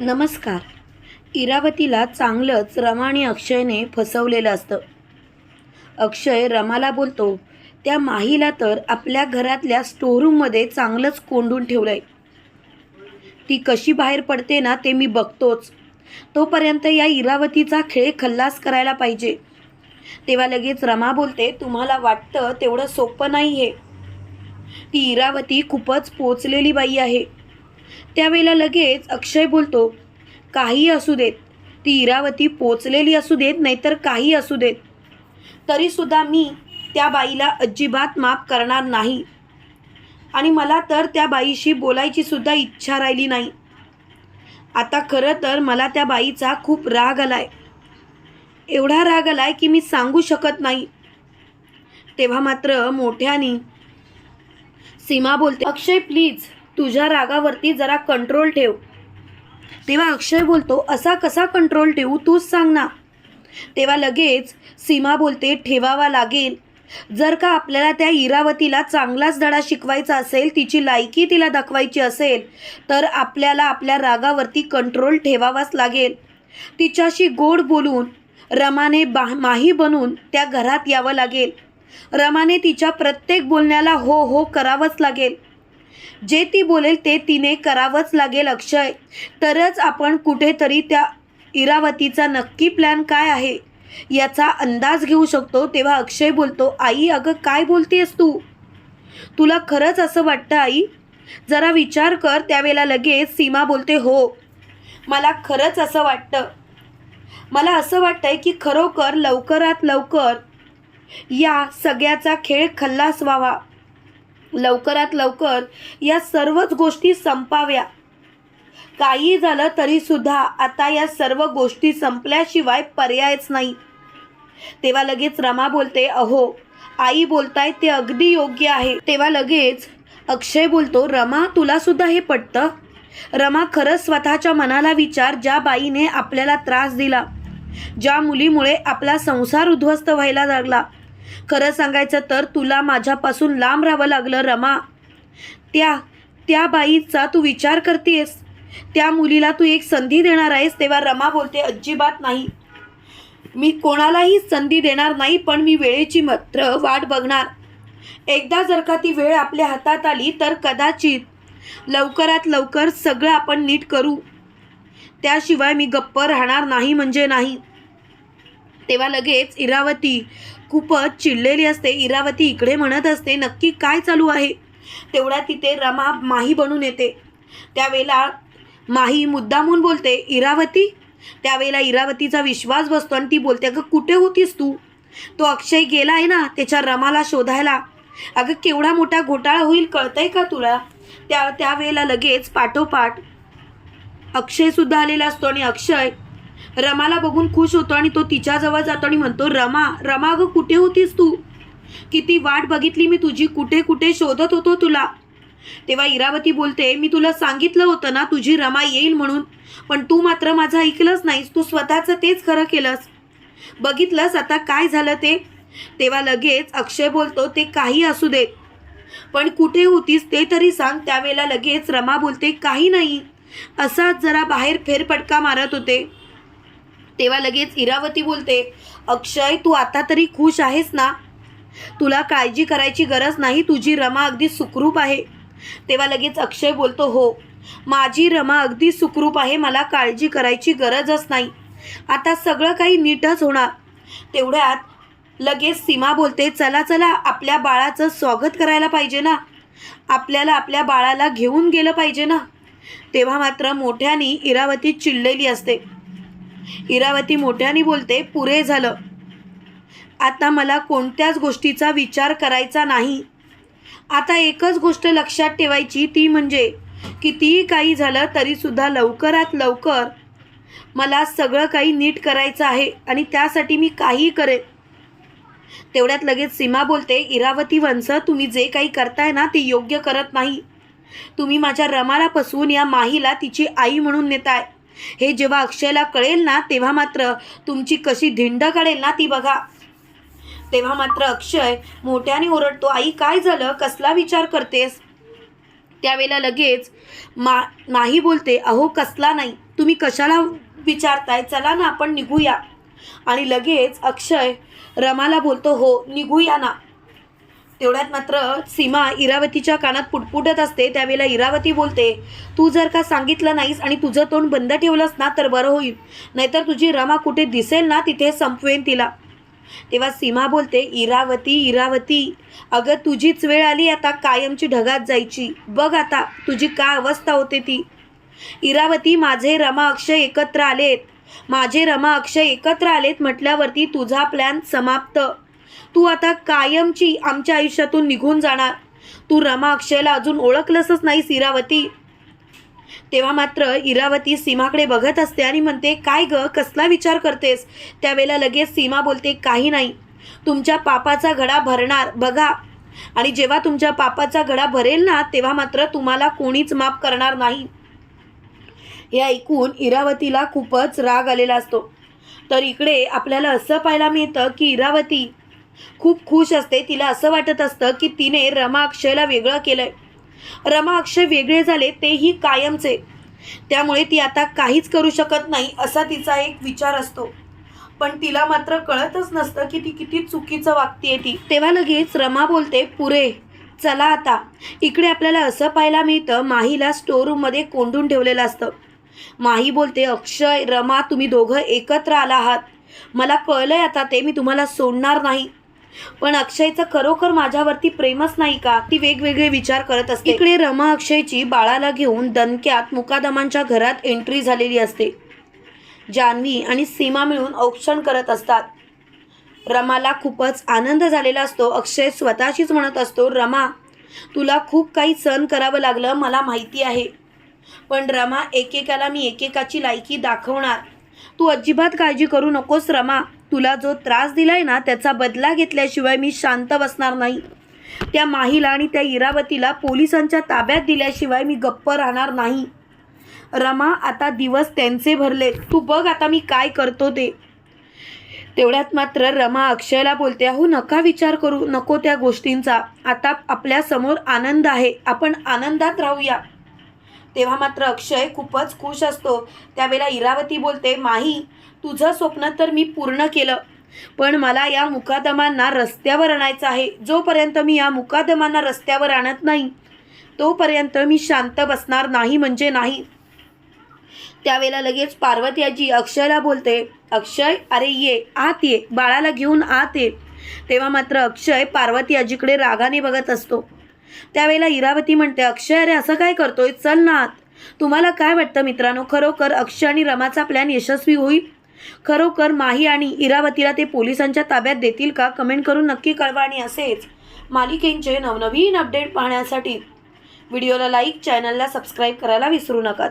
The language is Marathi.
नमस्कार. इरावतीला चांगलंच रमा आणि अक्षयने फसवलेलं असतं. अक्षय रमाला बोलतो त्या माहीला तर आपल्या घरातल्या स्टोरूममध्ये चांगलंच कोंडून ठेवलं आहे ती कशी बाहेर पडते ना ते मी बघतोच. तोपर्यंत या इरावतीचा खेळ खल्लास करायला पाहिजे. तेव्हा लगेच रमा बोलते तुम्हाला वाटतं तेवढं सोपं नाही हे ती इरावती खूपच पोचलेली बाई आहे. त्यावेळेला लगेच अक्षय बोलतो काही असू देत. ती इरावती पोचलेली असू देत नाहीतर काही असू देत. तरीसुद्धा मी त्या बाईला अजिबात माफ करणार नाही. आणि मला तर त्या बाईशी बोलायची सुद्धा इच्छा राहिली नाही. आता खरं तर मला त्या बाईचा खूप राग आलाय. एवढा राग आलाय की मी सांगू शकत नाही. तेव्हा मात्र मोठ्यानी सीमा बोलते अक्षय प्लीज तुझ्या रागावरती जरा कंट्रोल ठेव. तेव्हा अक्षय बोलतो असा कसा कंट्रोल ठेवू? तूच सांग ना. तेव्हा लगेच सीमा बोलते ठेवावा लागेल. जर का आपल्याला त्या इरावतीला चांगलाच धडा शिकवायचा असेल तिची लायकी तिला दाखवायची असेल तर आपल्याला आपल्या रागावरती कंट्रोल ठेवावाच लागेल. तिच्याशी गोड बोलून रमाने बा माही बनून त्या घरात यावं लागेल. रमाने तिच्या प्रत्येक बोलण्याला हो हो करावंच लागेल. जे ती बोलेल ते तिने करावंच लागेल अक्षय. तरच आपण कुठेतरी त्या इरावतीचा नक्की प्लॅन काय आहे याचा अंदाज घेऊ शकतो. तेव्हा अक्षय बोलतो आई अगं काय बोलतेस तू? तुला खरंच असं वाटतं आई? जरा विचार कर. त्यावेळेला लगेच सीमा बोलते हो मला खरंच असं वाटतं. मला असं वाटतंय की खरोखर लवकरात लवकर या सगळ्याचा खेळ खल्लास व्हावा. लवकरात लवकर या सर्वच गोष्टी संपाव्या. काही झालं तरी सुद्धा आता या सर्व गोष्टी संपल्याशिवाय पर्यायच नाही. तेव्हा लगेच रमा बोलते अहो आई बोलताय ते अगदी योग्य आहे. तेव्हा लगेच अक्षय बोलतो रमा तुला सुद्धा हे पटतं? रमा खरंच स्वतःच्या मनाला विचार ज्या बाईने आपल्याला त्रास दिला ज्या मुलीमुळे आपला संसार उद्ध्वस्त व्हायला लागला. खरं सांगायचं तर तुला माझ्यापासून लांब राहावं लागलं रमा. त्या त्या बाईचा तू विचार करतेस. त्या मुलीला तू एक संधी देणार आहेस तेव्हा रमा बोलते अजिबात नाही. मी कोणालाही संधी देणार नाही पण मी वेळेची मात्र वाट बघणार. एकदा जर का ती वेळ आपल्या हातात आली तर कदाचित लवकरात लवकर सगळं आपण नीट करू. त्याशिवाय मी गप्प राहणार नाही म्हणजे नाही. तेव्हा लगेच इरावती खूपच चिडलेली असते. इरावती इकडे म्हणत असते नक्की काय चालू आहे? तेवढ्या तिथे रमा माही बनून येते. त्यावेळेला माही मुद्दामून बोलते इरावती? त्यावेळेला इरावतीचा विश्वास बसतो आणि ती बोलते अगं कुठे होतीस तू? तो अक्षय गेला आहे ना त्याच्या रमाला शोधायला. अगं केवढा मोठा घोटाळा होईल कळतंय का तुला? त्या त्यावेळेला लगेच पाठोपाठ अक्षयसुद्धा आलेला असतो आणि अक्षय रमाला बघून खुश होतो आणि तो तिच्याजवळ जातो आणि म्हणतो रमा रमा अगं कुठे होतीस तू? किती वाट बघितली मी तुझी कुठे कुठे शोधत होतो तुला? तेव्हा इरावती बोलते मी तुला सांगितलं होतं ना तुझी रमा येईल म्हणून पण तू मात्र माझं ऐकलंच नाहीस तू स्वतःचं तेच खरं केलंस. बघितलंस आता काय झालं ते? तेव्हा लगेच अक्षय बोलतो ते काही असू देत पण कुठे होतीस ते तरी सांग. त्यावेळेला लगेच रमा बोलते काही नाही. असाच जरा बाहेर फेरफटका मारत होते. तेव्हा लगेच इरावती बोलते अक्षय तू आता तरी खुश आहेस ना? तुला काळजी करायची गरज नाही तुझी रमा अगदी सुखरूप आहे. तेव्हा लगेच अक्षय बोलतो हो माझी रमा अगदी सुखरूप आहे मला काळजी करायची गरजच नाही. आता सगळं काही नीटच होणार. तेवढ्यात लगेच सीमा बोलते चला चला आपल्या बाळाचं स्वागत करायला पाहिजे ना? आपल्याला आपल्या बाळाला घेऊन गेलं पाहिजे ना? तेव्हा मात्र मोठ्यानी इरावती चिडलेली असते. इरावती मोठ्याने बोलते पुरे झालं. आता मला कोणत्याच गोष्टीचा विचार करायचा नाही. आता एकच गोष्ट लक्षात ठेवायची ती म्हणजे कितीही काही झालं तरीसुद्धा लवकरात लवकर मला सगळं काही नीट करायचं आहे आणि त्यासाठी मी काही करेन. तेवढ्यात लगेच सीमा बोलते इरावती वंश तुम्ही जे काही करताय ना ते योग्य करत नाही. तुम्ही माझ्या रमाला पसवून या माहीला तिची आई म्हणून नेताय. हे जेव्हा अक्षयला कळेल ना तेव्हा मात्र तुमची कशी धिंड काढेल ना ती बघा. तेव्हा मात्र अक्षय मोठ्याने ओरडतो आई काय झालं? कसला विचार करतेस? त्यावेळेला लगेच मा नाही बोलते अहो कसला नाही. तुम्ही कशाला विचारताय? चला ना आपण निघूया. आणि लगेच अक्षय रमाला बोलतो हो निघूया ना. तेवढ्यात मात्र सीमा इरावतीच्या कानात पुटपुटत असते. त्यावेळेला इरावती बोलते तू जर का सांगितलं नाहीस आणि तुझं तोंड बंद ठेवलंस ना तर बरं होईल. नाहीतर तुझी रमा कुठे दिसेल ना तिथे संपवेन तिला. तेव्हा सीमा बोलते इरावती इरावती अगं तुझीच वेळ आली आता कायमची ढगात जायची. बघ आता तुझी काय अवस्था होते ती. इरावती माझे रमा अक्षय एकत्र आलेत. माझे रमा अक्षय एकत्र आलेत म्हटल्यावरती तुझा प्लॅन समाप्त. तू आता कायमची आमच्या आयुष्यातून निघून जाणार. तू रमा अक्षयला अजून ओळखलंसच नाहीस इरावती तेव्हा मात्र इरावती सीमाकडे बघत असते आणि म्हणते काय ग कसला विचार करतेस? त्यावेळेला लगेच सीमा बोलते काही नाही. तुमच्या पापाचा घडा भरणार बघा. आणि जेव्हा तुमच्या पापाचा घडा भरेल ना तेव्हा मात्र तुम्हाला कोणीच माफ करणार नाही. हे ऐकून इरावतीला खूपच राग आलेला असतो. तर इकडे आपल्याला असं पाहायला मिळतं की इरावती खूप खुश असते. तिला असं वाटत असतं की तिने रमा अक्षयला वेगळं केलंय. रमा अक्षय वेगळे झाले तेही कायमचे. त्यामुळे ती आता काहीच करू शकत नाही असा तिचा एक विचार असतो. पण तिला मात्र कळतच नसतं की ती किती चुकीचं वागतीये ती. तेव्हा लगेच रमा बोलते पुरे चला आता. इकडे आपल्याला असं पाहायला मिळतं माहीला स्टोर रूममध्ये कोंडून ठेवलेलं असतं. माही बोलते अक्षय रमा तुम्ही दोघं एकत्र आला आहात. मला कळलंय आता ते मी तुम्हाला सोडणार नाही. पण अक्षयचं खरोखर माझ्यावरती प्रेमच नाही का? ती वेगवेगळे विचार करत असते. इकडे रमा अक्षयची बाळाला घेऊन दणक्यात मुकादमांच्या घरात एंट्री झालेली असते. जान्हवी आणि सीमा मिळून औक्षण करत असतात. रमाला खूपच आनंद झालेला असतो. अक्षय स्वतःशीच म्हणत असतो रमा तुला खूप काही सहन करावं लागलं मला माहिती आहे. पण रमा एकेकाला मी एकेकाची लायकी दाखवणार. तू अजिबात काळजी करू नकोस रमा. तुला जो त्रास दिलाय ना त्याचा बदला घेतल्याशिवाय मी शांत बसणार नाही. त्या माहीला आणि त्या इरावतीला पोलिसांच्या ताब्यात दिल्याशिवाय मी गप्प राहणार नाही. रमा आता दिवस त्यांचे भरले. तू बघ आता मी काय करतो ते. तेवढ्यात मात्र रमा अक्षयला बोलते अहो नका विचार करू नको त्या गोष्टींचा. आता आपल्यासमोर आनंद आहे. आपण आनंदात राहूया. तेव्हा मात्र अक्षय खूपच खुश असतो. त्यावेळेला इरावती बोलते माही तुझं स्वप्न तर मी पूर्ण केलं पण मला या मुकादमांना रस्त्यावर आणायचं आहे. जोपर्यंत मी या मुकादमांना रस्त्यावर आणत नाही तोपर्यंत मी शांत बसणार नाही म्हणजे नाही. त्यावेळेला लगेच पार्वती आजी अक्षयला बोलते अक्षय अरे ये आत ये बाळाला घेऊन आत ये. तेव्हा मात्र अक्षय पार्वती आजीकडे रागाने बघत असतो. त्यावेळेला इरावती म्हणते अक्षय अरे असं काय करतोय? चल ना तुम्हाला काय वाटतं मित्रांनो? खरोखर अक्षय आणि रमाचा प्लॅन यशस्वी होईल? खरोखर माही आणि इरावतीला ते पोलिसांच्या ताब्यात देतील का? कमेंट करून नक्की कळवा आणि असेच मालिकेंचे नवनवीन अपडेट पाहण्यासाठी व्हिडिओला लाईक चॅनलला सबस्क्राईब करायला विसरू नका.